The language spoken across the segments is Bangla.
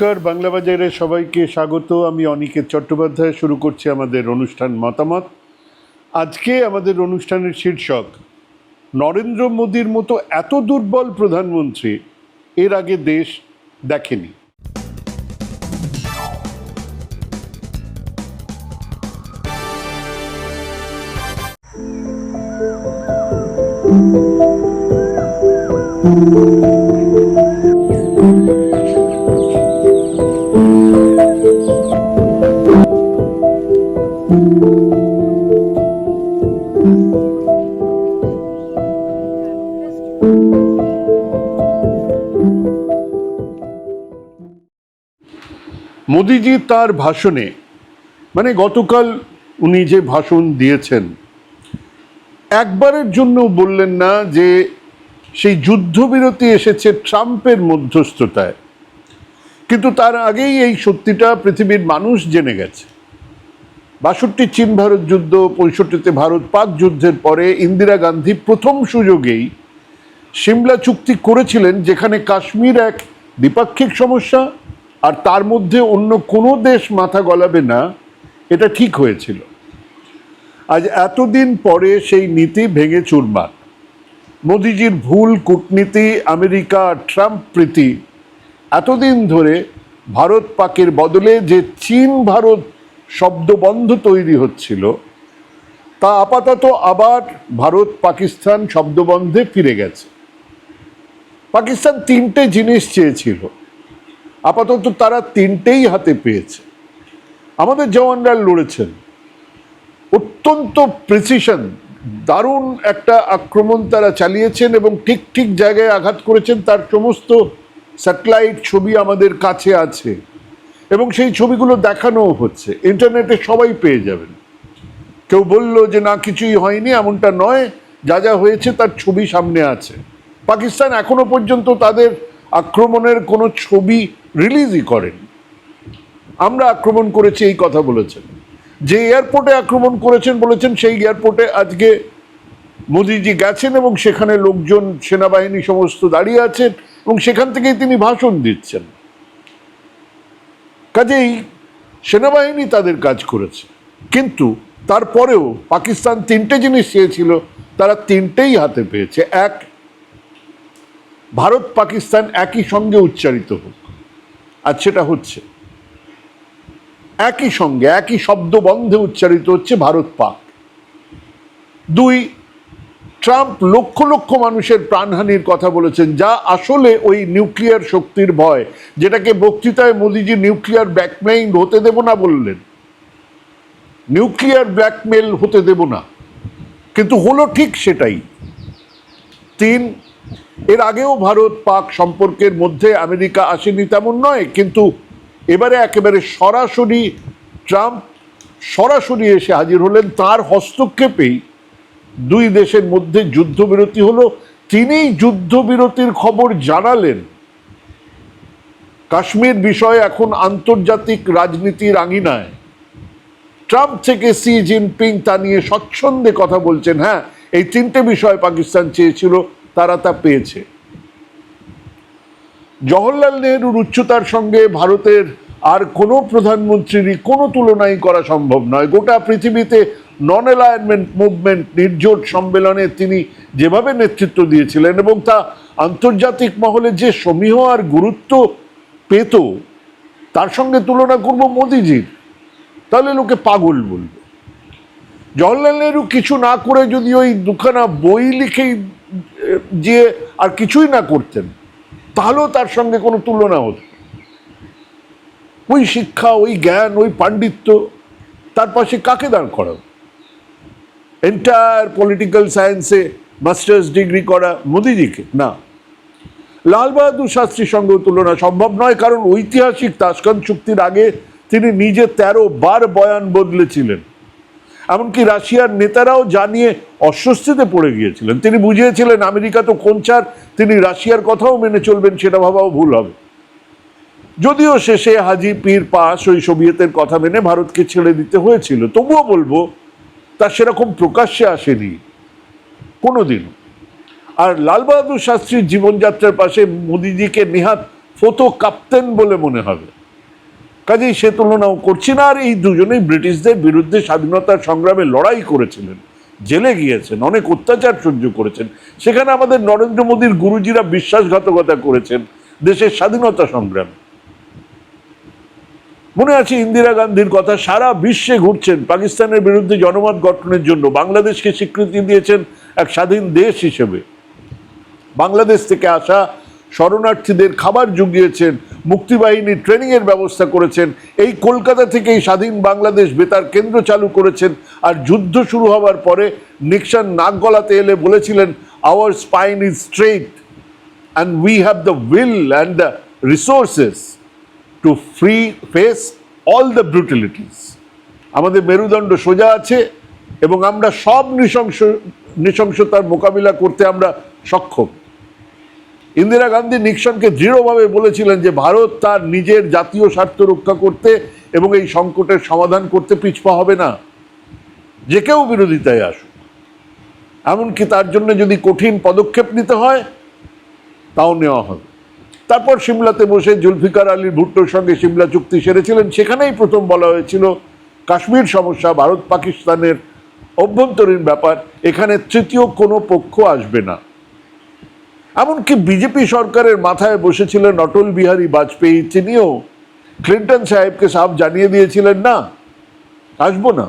নমস্কার, বাংলা বাজারে সবাইকে স্বাগত। আমি অনিকেত চট্টোপাধ্যায়, শুরু করছি আমাদের অনুষ্ঠান মতামত। আজকে আমাদের অনুষ্ঠানের শীর্ষক, নরেন্দ্র মোদীর মতো এত দুর্বল প্রধানমন্ত্রী এর আগে দেশ দেখেনি। মোদিজি তার ভাষণে মানে গতকাল উনি যে ভাষণ দিয়েছেন, একবারের জন্য বললেন না যে সেই যুদ্ধবিরতি এসেছে ট্রাম্পের মধ্যস্থতায়। কিন্তু তার আগেই এই সত্যিটা পৃথিবীর মানুষ জেনে গেছে। বাষট্টি চীন ভারত যুদ্ধ, পঁয়ষট্টিতে ভারত পাক যুদ্ধের পরে ইন্দিরা গান্ধী প্রথম সুযোগেই সিমলা চুক্তি করেছিলেন, যেখানে কাশ্মীর এক দ্বিপাক্ষিক সমস্যা আর তার মধ্যে অন্য কোনো দেশ মাথা গলাবে না, এটা ঠিক হয়েছিল। আজ এতদিন পরে সেই নীতি ভেঙে চুরমার। মোদিজির ভুল কূটনীতি, আমেরিকা, ট্রাম্প প্রীতি, এতদিন ধরে ভারত পাকের বদলে যে চীন ভারত শব্দবন্ধ তৈরি হচ্ছিল, তা আপাতত আবার ভারত পাকিস্তান শব্দবন্ধে ফিরে গেছে। পাকিস্তান তিনটে জিনিস চেয়েছিল। আপাতত তারা তিনটেই হাতে পেয়েছে। আমাদের জওয়ানরা লড়েছেন। অত্যন্ত প্রিসিশন দারুণ একটা আক্রমণ তারা চালিয়েছেন এবং ঠিক ঠিক জায়গায় আঘাত করেছেন। তার সমস্ত স্যাটেলাইট ছবি আমাদের কাছে আছে এবং সেই ছবিগুলো দেখানোও হচ্ছে। ইন্টারনেটে সবাই পেয়ে যাবেন। কেউ বলল যে, না, কিছুই হয়নি, এমনটা নয়। যা যা হয়েছে তার ছবি সামনে আছে। পাকিস্তান এখনও পর্যন্ত তাদের আক্রমণের কোনো ছবি রিলিজই করেনি। আমরা আক্রমণ করেছি, এই কথা বলেছেন। যে এয়ারপোর্টে আক্রমণ করেছেন বলেছেন, সেই এয়ারপোর্টে আজকে মোদিজি গেছেন এবং সেখানে লোকজন, সেনাবাহিনী সমস্ত দাঁড়িয়ে আছেন এবং সেখান থেকেই তিনি ভাষণ দিচ্ছেন। কাজেই সেনাবাহিনী তাদের কাজ করেছে। কিন্তু তারপরেও পাকিস্তান তিনটে জিনিস চেয়েছিল, তারা তিনটেই হাতে পেয়েছে। এক ভারত পাকিস্তান একই সঙ্গে উচ্চারিত হোক। আর সেটা হচ্ছে, একই সঙ্গে একই শব্দ বন্ধে উচ্চারিত হচ্ছে ভারত পাক। দুই, ট্রাম্প লক্ষ লক্ষ মানুষের প্রাণহানির কথা বলেছেন, যা আসলে ওই নিউক্লিয়ার শক্তির ভয়, যেটাকে বক্তৃতায় মোদিজি নিউক্লিয়ার ব্ল্যাকমেইল হতে দেব না বললেন। নিউক্লিয়ার ব্ল্যাকমেল হতে দেব না, কিন্তু হলো ঠিক সেটাই। তিন এর আগেও ভারত পাক সম্পর্কের মধ্যে আমেরিকা আসেনি তেমন নয়, কিন্তু এবারে একেবারে সরাসরি ট্রাম্প সরাসরি এসে হাজির হলেন। তার হস্তক্ষেপেই দুই দেশের মধ্যে যুদ্ধবিরতি হলো। তিনিই যুদ্ধবিরতির খবর জানালেন। কাশ্মীর বিষয় এখন আন্তর্জাতিক রাজনীতির আঙিনায়। ট্রাম্প থেকে সি জিনপিং তা নিয়ে স্বচ্ছন্দে কথা বলছেন। হ্যাঁ এই তিনটে বিষয় পাকিস্তান চেয়েছিল। তারা তা পেয়েছে। জওহরলাল নেহরুর উচ্চতার সঙ্গে ভারতের আর কোনো প্রধানমন্ত্রীরই কোনো তুলনাই করা সম্ভব নয়। গোটা পৃথিবীতে নন অ্যালাইনমেন্ট মুভমেন্ট নির্জোট সম্মেলনে তিনি যেভাবে নেতৃত্ব দিয়েছিলেন এবং তা আন্তর্জাতিক মহলে যে সমীহ আর গুরুত্ব পেত, তার সঙ্গে তুলনা করব মোদিজির। তাহলে লোকে পাগল বলবে। জওহরলাল নেহরু কিছু না করে যদি ওই দুখানা বই লিখেই যে আর কিছুই না করতেন, তাহলেও তার সঙ্গে কোনো তুলনা হতো। ওই শিক্ষা, ওই জ্ঞান, ওই পাণ্ডিত্য তার পাশে কাকে দাঁড় করাবে? এন্টায়ার পলিটিক্যাল সায়েন্সে মাস্টার্স ডিগ্রি করা মোদিজিকে? না। লাল বাহাদুর শাস্ত্রীর সঙ্গে তুলনা সম্ভব নয়, কারণ ঐতিহাসিক তাসকান চুক্তির আগে তিনি নিজে তেরো বার বয়ান বদলেছিলেন। এমনকি রাশিয়ার নেতারাও জানিয়ে অস্বস্তিতে পড়ে গিয়েছিলেন। তিনি বুঝিয়েছিলেন আমেরিকা তো কোনচার তিনি রাশিয়ার কথাও মেনে চলবেন, সেটা ভাবাও ভুল হবে। যদিও শেষে হাজি, পীর পাস ওই সোভিয়েতের কথা মেনে ভারতকে ছেড়ে দিতে হয়েছিল, তবুও বলব, তা সেরকম প্রকাশ্যে আসেনি কোনোদিনও। আর লালবাহাদুর শাস্ত্রীর জীবনযাত্রার পাশে মোদিজিকে নেহাত ফতো কাঁপতেন বলে মনে হবে। কাজেই সে তুলনাও করছি না, আর এই দুজনেই ব্রিটিশদের বিরুদ্ধে স্বাধীনতার সংগ্রামে লড়াই করেছিলেন। জেলে গিয়েছেন, অনেক অত্যাচার সহ্য করেছেন। সেখানে আমাদের নরেন্দ্র মোদীর গুরুজিরা বিশ্বাসঘাতকতা করেছেন দেশের স্বাধীনতা সংগ্রামে। মনে আছে ইন্দিরা গান্ধীর কথা? সারা বিশ্বে ঘুরছেন পাকিস্তানের বিরুদ্ধে জনমত গঠনের জন্য। বাংলাদেশকে স্বীকৃতি দিয়েছেন এক স্বাধীন দেশ হিসেবে। বাংলাদেশ থেকে আসা শরণার্থীদের খাবার জুগিয়েছেন, মুক্তিবাহিনী ট্রেনিংয়ের ব্যবস্থা করেছেন, এই কলকাতা থেকেই স্বাধীন বাংলাদেশ বেতার কেন্দ্র চালু করেছেন আর যুদ্ধ শুরু হওয়ার পরে নিক্সন নাক গলাতে এলে বলেছিলেন our spine is straight and we have the will and the resources to free face all the brutalities আমাদের মেরুদণ্ড সোজা আছে এবং আমরা সব নৃশংস নৃশংসতার মোকাবিলা করতে আমরা সক্ষম। ইন্দিরা গান্ধী নিক্সনকে দৃঢ়ভাবে বলেছিলেন যে ভারত তার নিজের জাতীয় স্বার্থ রক্ষা করতে এবং এই সংকটের সমাধান করতে পিছপা হবে না। যে কেউ বিরোধিতায় আসুক। এমনকি তার জন্য যদি কঠিন পদক্ষেপ নিতে হয়, তাও নেওয়া হবে। তারপর সিমলাতে বসে জুলফিকার আলীর ভুট্টোর সঙ্গে সিমলা চুক্তি সেরেছিলেন। সেখানেই প্রথম বলা হয়েছিল, কাশ্মীর সমস্যা ভারত পাকিস্তানের অভ্যন্তরীণ ব্যাপার, এখানে তৃতীয় কোনো পক্ষ আসবে না। এমনকি বিজেপি সরকারের মাথায় বসেছিলেন অটল বিহারী বাজপেয়ী, তিনিও। ক্লিন্টন সাহেবকে সাফ জানিয়ে দিয়েছিলেন, না, আসব না।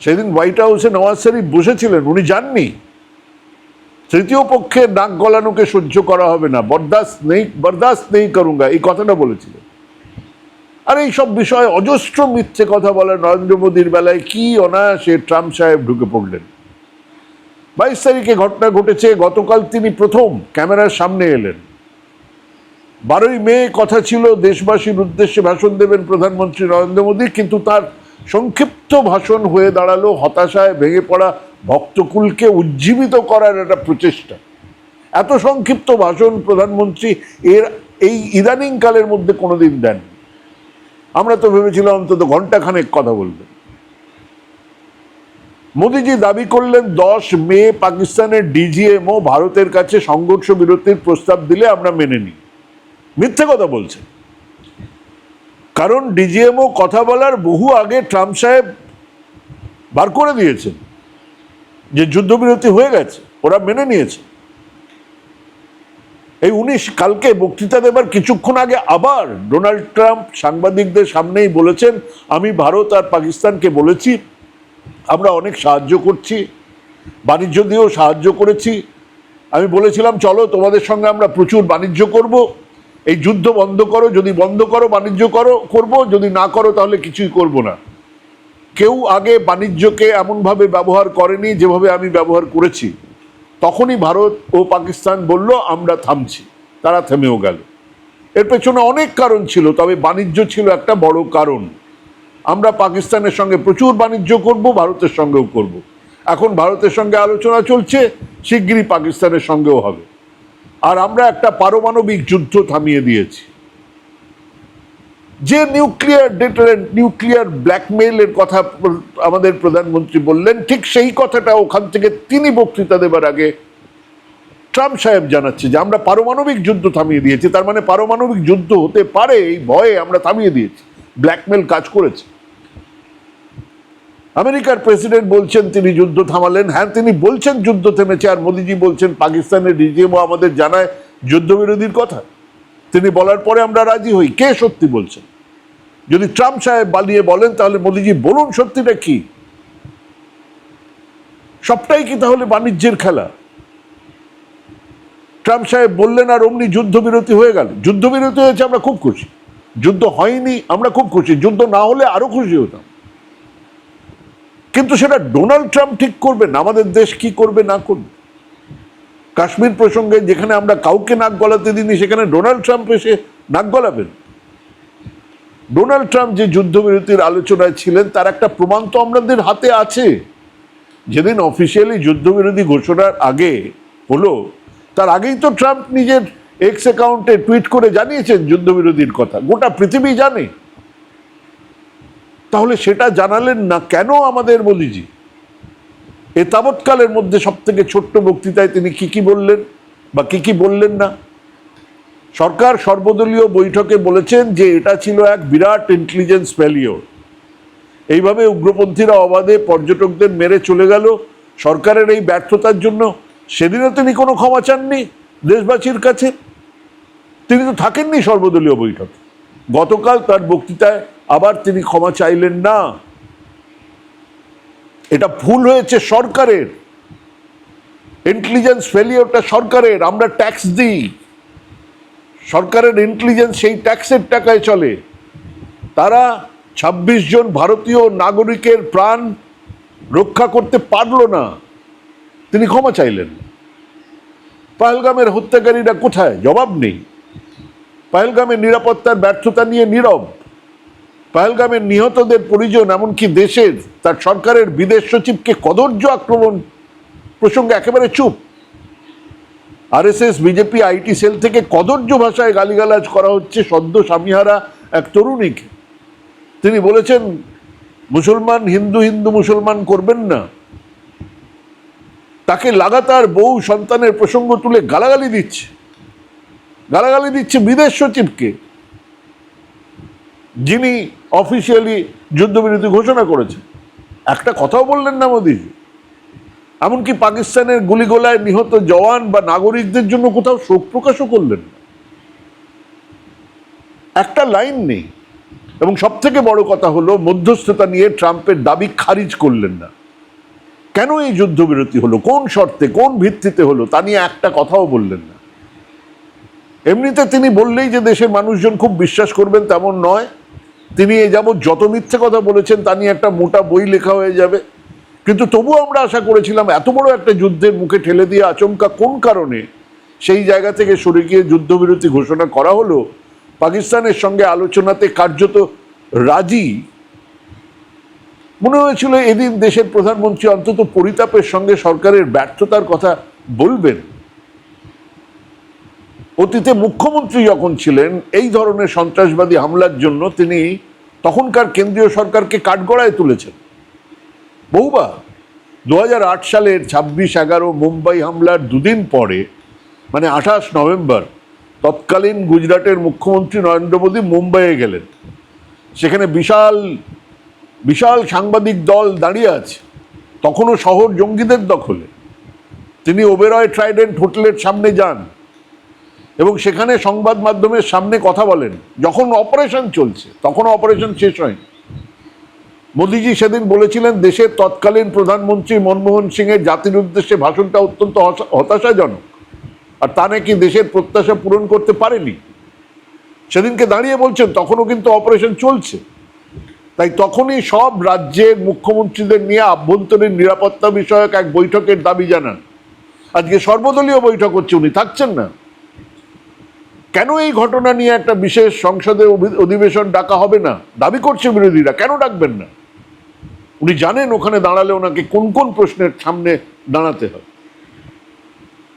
সেদিন হোয়াইট হাউসে নওয়াজ শরীফ বসেছিলেন, উনি যাননি। তৃতীয় পক্ষে নাক গলানোকে সহ্য করা হবে না। বরদাস্ত নেই বরদাস্ত নেই করুঙ্গা এই কথাটা বলেছিলেন। আর এই সব বিষয়ে অজস্র মিথ্যে কথা বলে নরেন্দ্র মোদীর বেলায় কি অনায়াসে ট্রাম্প সাহেব ঢুকে পড়লেন। বাইশ তারিখে ঘটনা ঘটেছে, গতকাল তিনি প্রথম ক্যামেরার সামনে এলেন। বারোই মে কথা ছিল, দেশবাসীর উদ্দেশ্যে ভাষণ দেবেন প্রধানমন্ত্রী নরেন্দ্র মোদী, কিন্তু তার সংক্ষিপ্ত ভাষণ হয়ে দাঁড়াল হতাশায় ভেঙে পড়া ভক্তকুলকে উজ্জীবিত করার একটা প্রচেষ্টা। এত সংক্ষিপ্ত ভাষণ প্রধানমন্ত্রী এর এই ইদানিং কালের মধ্যে কোনোদিন দেন আমরা তো ভেবেছিলাম অন্তত ঘন্টাখানেক কথা বলবেন। মোদিজি দাবি করলেন, দশ মে পাকিস্তানের ডিজিএমও ভারতের কাছে সংঘর্ষ বিরতির প্রস্তাব দিলে আমরা মেনে নিই। মিথ্যে কথা বলছেন। কারণ ডিজিএমও কথা বলার বহু আগে ট্রাম্প সাহেব বার করে দিয়েছেন যে যুদ্ধবিরতি হয়ে গেছে, ওরা মেনে নিয়েছে। এই উনিশ কালকে বক্তৃতা দেবার কিছুক্ষণ আগে আবার ডোনাল্ড ট্রাম্প সাংবাদিকদের সামনেই বলেছেন, আমি ভারত আর পাকিস্তানকে বলেছি আমরা অনেক সাহায্য করছি বাণিজ্য দিয়েও সাহায্য করেছি। আমি বলেছিলাম, চলো তোমাদের সঙ্গে আমরা প্রচুর বাণিজ্য করব। এই যুদ্ধ বন্ধ করো, যদি বন্ধ করো, বাণিজ্য করো, করব, যদি না করো, তাহলে কিছুই করব না। কেউ আগে বাণিজ্যকে এমনভাবে ব্যবহার করেনি, যেভাবে আমি ব্যবহার করেছি। তখনই ভারত ও পাকিস্তান বলল, আমরা থামছি। তারা থেমেও গেল। এর পেছনে অনেক কারণ ছিল, তবে বাণিজ্য ছিল একটা বড় কারণ। আমরা পাকিস্তানের সঙ্গে প্রচুর বাণিজ্য করব, ভারতের সঙ্গেও করব। এখন ভারতের সঙ্গে আলোচনা চলছে, শিগগিরই পাকিস্তানের সঙ্গেও হবে। আর আমরা একটা পারমাণবিক যুদ্ধ থামিয়ে দিয়েছি। যে নিউক্লিয়ার ডেটারেন্ট, নিউক্লিয়ার ব্ল্যাকমেইলের কথা আমাদের প্রধানমন্ত্রী বললেন, ঠিক সেই কথাটা ওখান থেকে তিনি বক্তৃতা দেবার আগে ট্রাম্প সাহেব জানাচ্ছে যে, আমরা পারমাণবিক যুদ্ধ থামিয়ে দিয়েছি, তার মানে পারমাণবিক যুদ্ধ হতে পারে, এই ভয়ে আমরা থামিয়ে দিয়েছি। ব্ল্যাকমেল কাজ করেছে। আমেরিকার প্রেসিডেন্ট বলছেন তিনি যুদ্ধ থামালেন। হ্যাঁ তিনি বলছেন যুদ্ধ থেমেছে আর মোদিজি বলছেন পাকিস্তানের ডিজিএমও আমাদের জানায় যুদ্ধবিরোধীর কথা। তিনি বলার পরে আমরা রাজি হই। কে সত্যি বলছেন? যদি ট্রাম্প সাহেব বালিয়ে বলেন, তাহলে মোদিজি বলুন সত্যিটা কি? সবটাই কি তাহলে বাণিজ্যের খেলা? ট্রাম্প সাহেব বললেন, আর অমনি যুদ্ধবিরতি হয়ে গেল। যুদ্ধবিরতি হয়েছে, আমরা খুব খুশি। যুদ্ধ হয়নি, আমরা খুব খুশি। যুদ্ধ না হলে আরও খুশি হতাম। কিন্তু সেটা ডোনাল্ড ট্রাম্প ঠিক করবেন আমাদের দেশ কি করবে না করবে? কাশ্মীর প্রসঙ্গে যেখানে আমরা কাউকে নাক গলাতে দিইনি, সেখানে ডোনাল্ড ট্রাম্প এসে নাক গলাবেন। ডোনাল্ড ট্রাম্প যে যুদ্ধবিরতির আলোচনায় ছিলেন, তার একটা প্রমাণ তো আমাদের হাতে আছে। যেদিন অফিসিয়ালি যুদ্ধবিরতি ঘোষণার আগে হলো, তার আগেই তো ট্রাম্প নিজের এক্স অ্যাকাউন্টে টুইট করে জানিয়েছেন যুদ্ধবিরতির কথা। গোটা পৃথিবী জানে। তাহলে সেটা জানালেন না কেন আমাদের মোদিজি? এ তাবৎকালের মধ্যে সব থেকে ছোট্ট বক্তৃতায় তিনি কি কি বললেন বা কি কি বললেন না? সরকার সর্বদলীয় বৈঠকে বলেছেন যে এটা ছিল এক বিরাট ইন্টেলিজেন্স ফেলিওর এইভাবে উগ্রপন্থীরা অবাধে পর্যটকদের মেরে চলে গেল সরকারের এই ব্যর্থতার জন্য। সেদিনও তিনি কোনো ক্ষমা চাননি দেশবাসীর কাছে। তিনি তো থাকেননি সর্বদলীয় বৈঠকে। গতকাল তার বক্তৃতায় আবার তিনি ক্ষমা চাইলেন না। এটা ভুল হয়েছে সরকারের। ইন্টেলিজেন্স ফেলিওরটা সরকারের, আমরা ট্যাক্স দিই। সরকারের ইন্টেলিজেন্স সেই ট্যাক্সের টাকায় চলে। তারা ২৬ জন ভারতীয় নাগরিকের প্রাণ রক্ষা করতে পারল না। তিনি ক্ষমা চাইলেন। পাহেলগামের হত্যাকারীরা কোথায়? জবাব নেই। পাহেলগামের নিরাপত্তার ব্যর্থতা নিয়ে নীরব। পাহেলগামের নিহতদের পরিজন, এমনকি দেশের, তার সরকারের বিদেশ সচিবকে কদর্য আক্রমণ প্রসঙ্গে একেবারে চুপ। আরএসএস, বিজেপি, আইটি সেল থেকে কদর্য ভাষায় গালিগালাজ করা হচ্ছে সদ্য স্বামীহারা এক তরুণীকে। তিনি বলেছেন, মুসলমান, হিন্দু হিন্দু মুসলমান করবেন না। তাকে লাগাতার বউ সন্তানের প্রসঙ্গ তুলে গালাগালি দিচ্ছে। গালাগালি দিচ্ছে বিদেশ সচিবকে। যিনি অফিসিয়ালি যুদ্ধবিরতি ঘোষণা করেছেন। একটা কথাও বললেন না মোদিজি। এমনকি পাকিস্তানের গুলিগোলায় নিহত জওয়ান বা নাগরিকদের জন্য কোথাও শোক প্রকাশও করলেন না। একটা লাইন নেই। এবং সব থেকে বড় কথা হলো, মধ্যস্থতা নিয়ে ট্রাম্পের দাবি খারিজ করলেন না। কেন এই যুদ্ধবিরতি হলো? কোন শর্তে, কোন ভিত্তিতে হলো? তা নিয়ে একটা কথাও বললেন না। এমনিতে তিনি বললেই যে দেশের মানুষজন খুব বিশ্বাস করবেন তেমন নয়। তিনি এ যাবৎ যত মিথ্যে কথা বলেছেন, তা নিয়ে একটা মোটা বই লেখা হয়ে যাবে। কিন্তু তবুও আমরা আশা করেছিলাম, এত বড় একটা যুদ্ধের মুখে ঠেলে দিয়ে আচমকা কোন কারণে সেই জায়গা থেকে সরে গিয়ে যুদ্ধবিরতি ঘোষণা করা হলো, পাকিস্তানের সঙ্গে আলোচনাতে কার্যত রাজি। মনে হয়েছিল এদিন দেশের প্রধানমন্ত্রী অন্তত পরিতাপের সঙ্গে সরকারের ব্যর্থতার কথা বলবেন। অতীতে মুখ্যমন্ত্রী যখন ছিলেন, এই ধরনের সন্ত্রাসবাদী হামলার জন্য তিনি তখনকার কেন্দ্রীয় সরকারকে কাঠগড়ায় তুলেছেন। বহুবার। দু সালের ছাব্বিশ এগারো মুম্বাই হামলার দুদিন পরে মানে আঠাশ নভেম্বর, তৎকালীন গুজরাটের মুখ্যমন্ত্রী নরেন্দ্র মোদী মুম্বাইয়ে গেলেন। সেখানে বিশাল বিশাল সাংবাদিক দল দাঁড়িয়ে আছে। তখনও শহর জঙ্গিদের দখলে। তিনি ওবেরয় ট্রাইডেন্ট হোটেলের সামনে যান। এবং সেখানে সংবাদ মাধ্যমের সামনে কথা বলেন। যখন অপারেশন চলছে, তখন অপারেশন শেষ হয়নি। মোদিজি সেদিন বলেছিলেন, দেশের তৎকালীন প্রধানমন্ত্রী মনমোহন সিং এর জাতির উদ্দেশ্যে ভাষণটা অত্যন্ত হতাশাজনক। আর তা নাকি দেশের প্রত্যাশা পূরণ করতে পারেনি? সেদিনকে দাঁড়িয়ে বলছেন, তখনও কিন্তু অপারেশন চলছে। তাই তখনই সব রাজ্যের মুখ্যমন্ত্রীদের নিয়ে আভ্যন্তরীণ নিরাপত্তা বিষয়ক এক বৈঠকের দাবি জানান। আজকে সর্বদলীয় বৈঠক হচ্ছে, উনি থাকছেন না। কেন এই ঘটনা নিয়ে একটা বিশেষ সংসদে অধিবেশন ডাকা হবে না? দাবি করছে বিরোধীরা, কেন ডাকবেন না? উনি জানেন ওখানে দাঁড়ালে ওনাকে কোন কোন প্রশ্নের সামনে দাঁড়াতে হয়।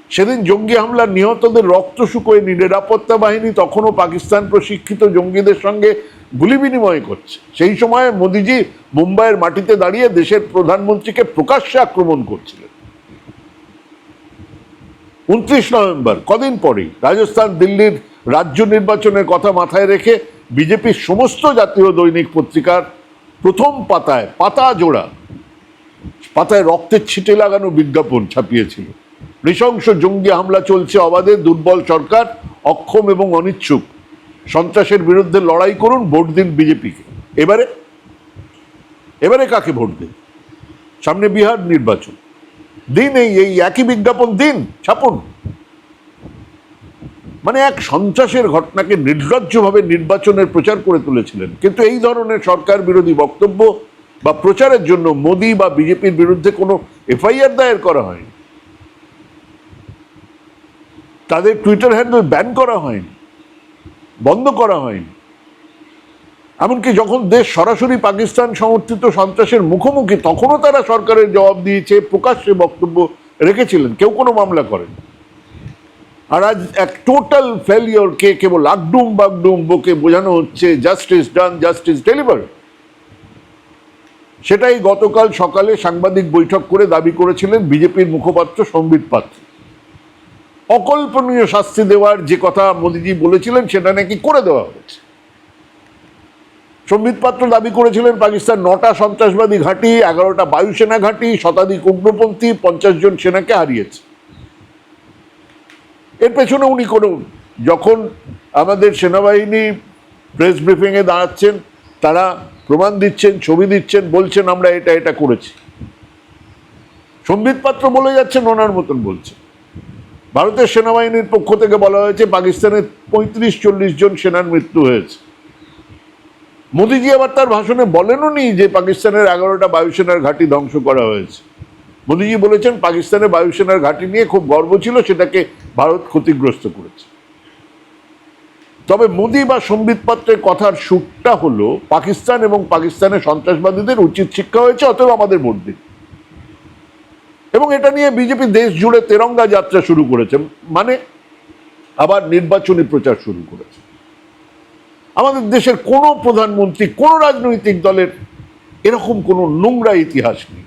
সেদিন জঙ্গি হামলার নিহতদের রক্ত শুকোয় নিরাপত্তা বাহিনী তখনও পাকিস্তান প্রশিক্ষিত জঙ্গিদের সঙ্গে গুলি বিনিময় করছে। সেই সময় মোদিজি মুম্বাইয়ের মাটিতে দাঁড়িয়ে দেশের প্রধানমন্ত্রীকে প্রকাশ্যে আক্রমণ করছিলেন। উনত্রিশ নভেম্বর, কদিন পরেই রাজস্থান, দিল্লির রাজ্য নির্বাচনের কথা মাথায় রেখে বিজেপির সমস্ত জাতীয় দৈনিক পত্রিকার প্রথম পাতায় পাতা জোড়া, পাতায় রক্তের ছিটে লাগানো বিজ্ঞাপন ছাপিয়েছিল। নৃশংস জঙ্গি হামলা চলছে অবাধে, দুর্বল সরকার অক্ষম এবং অনিচ্ছুক। সন্ত্রাসের বিরুদ্ধে লড়াই করুন ভোট দিন বিজেপিকে। এবারে? এবারে কাকে ভোট দিন? সামনে বিহার নির্বাচন। দিন এই এই একই বিজ্ঞাপন দিন, ছাপুন। মানে এক সন্ত্রাসের ঘটনাকে নির্লজ্জভাবে নির্বাচনের প্রচার করে তুলেছিলেন। কিন্তু এই ধরনের সরকার বিরোধী বক্তব্য বা প্রচারের জন্য মোদি বা বিজেপির বিরুদ্ধে কোনো এফআইআর দায়ের করা হয়নি। তাদের টুইটার হ্যান্ডেল ব্যান করা হয়নি। বন্ধ করা হয়নি। এমনকি যখন দেশ সরাসরি পাকিস্তান সমর্থিত সন্ত্রাসের মুখোমুখি, তখনও তারা সরকারের জবাব দিয়েছে, প্রকাশ্যে বক্তব্য রেখেছিলেন। কেউ কোনো মামলা করেন। আর আজ এক টোটাল ফেলিওরকে কেবল আগডুম বাগডুম বকে বোঝানো হচ্ছে জাস্টিস ডান জাস্টিস ডেলিভার সেটাই গতকাল সকালে সাংবাদিক বৈঠক করে দাবি করেছিলেন বিজেপির মুখপাত্র সম্বিত পাত্র। অকল্পনীয় শাস্তি দেওয়ার যে কথা মোদিজি বলেছিলেন, সেটা নাকি করে দেওয়া হয়েছে। সম্বিত পাত্র দাবি করেছিলেন, পাকিস্তান নটা সন্ত্রাসবাদী ঘাঁটি, এগারোটা বায়ুসেনা ঘাঁটি, শতাধিক উগ্রপন্থী, পঞ্চাশ জন সেনাকে হারিয়েছে। এর পেছনে উনি কোনো যখন আমাদের সেনাবাহিনী প্রেস ব্রিফিংয়ে দাঁড়াচ্ছেন, তারা প্রমাণ দিচ্ছেন, ছবি দিচ্ছেন, বলছেন, আমরা এটা এটা করেছি। সম্বিত পাত্র বলে যাচ্ছেন, ওনার মতন বলছে ভারতের সেনাবাহিনীর পক্ষ থেকে বলা হয়েছে পাকিস্তানের পঁয়ত্রিশ চল্লিশ জন সেনার মৃত্যু হয়েছে। মোদিজি আবার তার ভাষণে বলেনও নি যে পাকিস্তানের এগারোটা বায়ুসেনার ঘাঁটি ধ্বংস করা হয়েছে। মোদিজি বলেছেন পাকিস্তানের বায়ুসেনার ঘাঁটি নিয়ে খুব গর্ব ছিল, সেটাকে ভারত ক্ষতিগ্রস্ত করেছে। তবে মোদি বা সম্বিত পাত্রের কথার সুরটা হলো, পাকিস্তান এবং পাকিস্তানের সন্ত্রাসবাদীদের উচিত শিক্ষা হয়েছে অতএব আমাদের ভোট দিন এবং এটা নিয়ে বিজেপি দেশ জুড়ে তেরঙ্গা যাত্রা শুরু করেছে মানে আবার নির্বাচনী প্রচার শুরু করেছে। আমাদের দেশের কোনো প্রধানমন্ত্রী, কোনো রাজনৈতিক দলের এরকম কোনো নোংরা ইতিহাস নেই।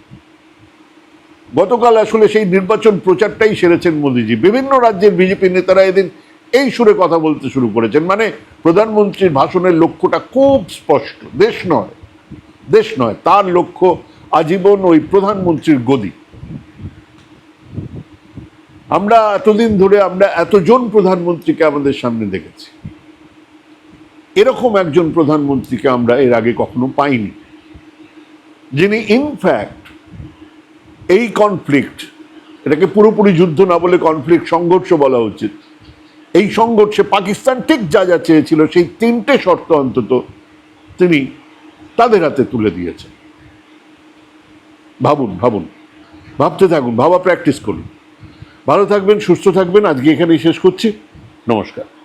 গতকাল আসলে সেই নির্বাচন প্রচারটাই সেরেছেন মোদিজি। বিভিন্ন রাজ্যের বিজেপি নেতারা এদিন এই সুরে কথা বলতে শুরু করেছেন। মানে প্রধানমন্ত্রীর ভাষণের লক্ষ্যটা খুব স্পষ্ট। দেশ নয় দেশ নয়, তার লক্ষ্য আজীবন ওই প্রধানমন্ত্রীর গদি। আমরা এতদিন ধরে আমরা এতজন প্রধানমন্ত্রীকে আমাদের সামনে দেখেছি। এরকম একজন প্রধানমন্ত্রীকে আমরা এর আগে কখনো পাইনি। যিনি ইনফ্যাক্ট এই কনফ্লিক্ট এটাকে পুরোপুরি যুদ্ধ না বলে কনফ্লিক্ট সংঘর্ষ বলা উচিত। এই সংঘর্ষে পাকিস্তান ঠিক যা যা চেয়েছিল সেই তিনটে শর্ত অন্তত তিনি তাদের হাতে তুলে দিয়েছেন। ভাবুন ভাবুন, ভাবতে থাকুন, ভাবা প্র্যাকটিস করুন। ভালো থাকবেন, সুস্থ থাকবেন, আজকে এখানেই শেষ করছি। নমস্কার।